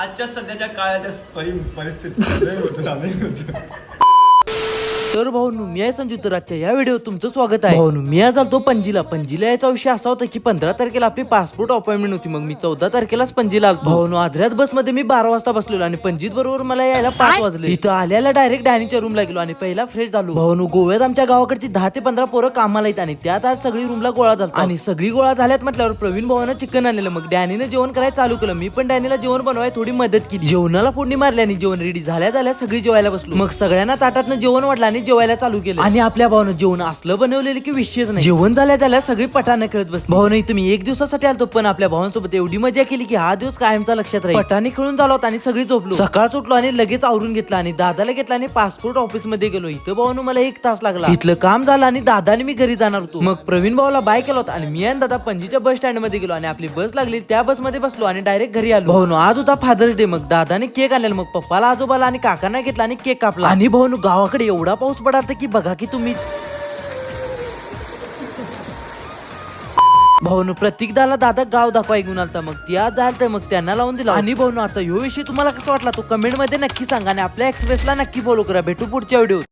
आजच्या सध्याच्या काळाच्या परि परिस्थितीत नाही होत नाही तर भाऊनु मी आहे संजू तर आजच्या या व्हिडिओ तुमचं स्वागत आहे. भाऊनु मी आज आलतो पणजीला पणजीला याचा विषय असा होता की पंधरा तारखेला आपली पासपोर्ट अपॉइंटमेंट होती. मग मी चौदा तारखेलाच पणजीला आलतो. भाऊनु आजऱ्यात बसमध्ये मी बारा वाजता बसलेलो आणि पणजीत बरोबर मला यायला पाच वाजले. इथं आल्याला डायरेक्ट डॅनीच्या रूमला गेलो आणि पहिला फ्रेश झालो. भाऊनु गोव्यात आमच्या गावाकडची दहा ते पंधरा पोरं कामाला येत आणि त्यात आज सगळी रूमला गोळा झाला आणि सगळी गोळा झाल्यात म्हटल्यावर प्रवीण भावानं चिकन आणलेलं. मग डॅनीनं जेवण करायला चालू केलं. मी पण डॅनीला जेवण बनवायला थोडी मदत केली. जेवणाला फोडणी मारली आणि जेवण रेडी झाल्या झाल्या सगळी जेवायला बसलो. मग सगळ्यांना ताटातनं जेवण वाढलं आणि जेवायला चालू केलं. आणि आपल्या भावानं जेवण असलं बनवलेलं की विषयच नाही. जेवण झाल्या झाल्या सगळी पटाने खेळत बसली. भाऊ नाही तुम्ही एक दिवसासाठी आलतो पण आपल्या भावांसोबत एवढी मजा केली की हा दिवस कायमचा लक्षात राहील. पटाने खेळून झाला होता आणि सगळी झोपलो. सकाळ उठलो आणि लगेच आवरून घेतला आणि दादाला घेतला आणि पासपोर्ट ऑफिसमध्ये गेलो. इथं भावानं मला एक तास लागला. इथलं काम झालं आणि दादाने मी घरी जाणार होतो. मग प्रवीण भाऊला बाय केला होता आणि मी आणि दादा पणजीच्या बस स्टँडमध्ये गेलो आणि आपली बस लागली त्या बसमध्ये बसलो आणि डायरेक्ट घरी आलो. भाऊनो आज होता फादर्स डे. मग दादाने केक आणलेला. मग पप्पाला आजोबाला आणि काकांना घेतला आणि केक कापला. आणि भाऊनो गावाकडे एवढा पाऊस पडालता की बघा की तुम्ही भाऊनु प्रतीकदाला दादा गाव दाखवाय घेऊन आलता मग. ती आज जायला तर मग त्यांना लावून दिला. आणि भाऊनु आता ह्यो विषय तुम्हाला कसा वाटला तो कमेंटमध्ये नक्की सांगा आणि आपल्या एक्सप्रेसला नक्की फॉलो करा. भेटू पुढच्या व्हिडिओ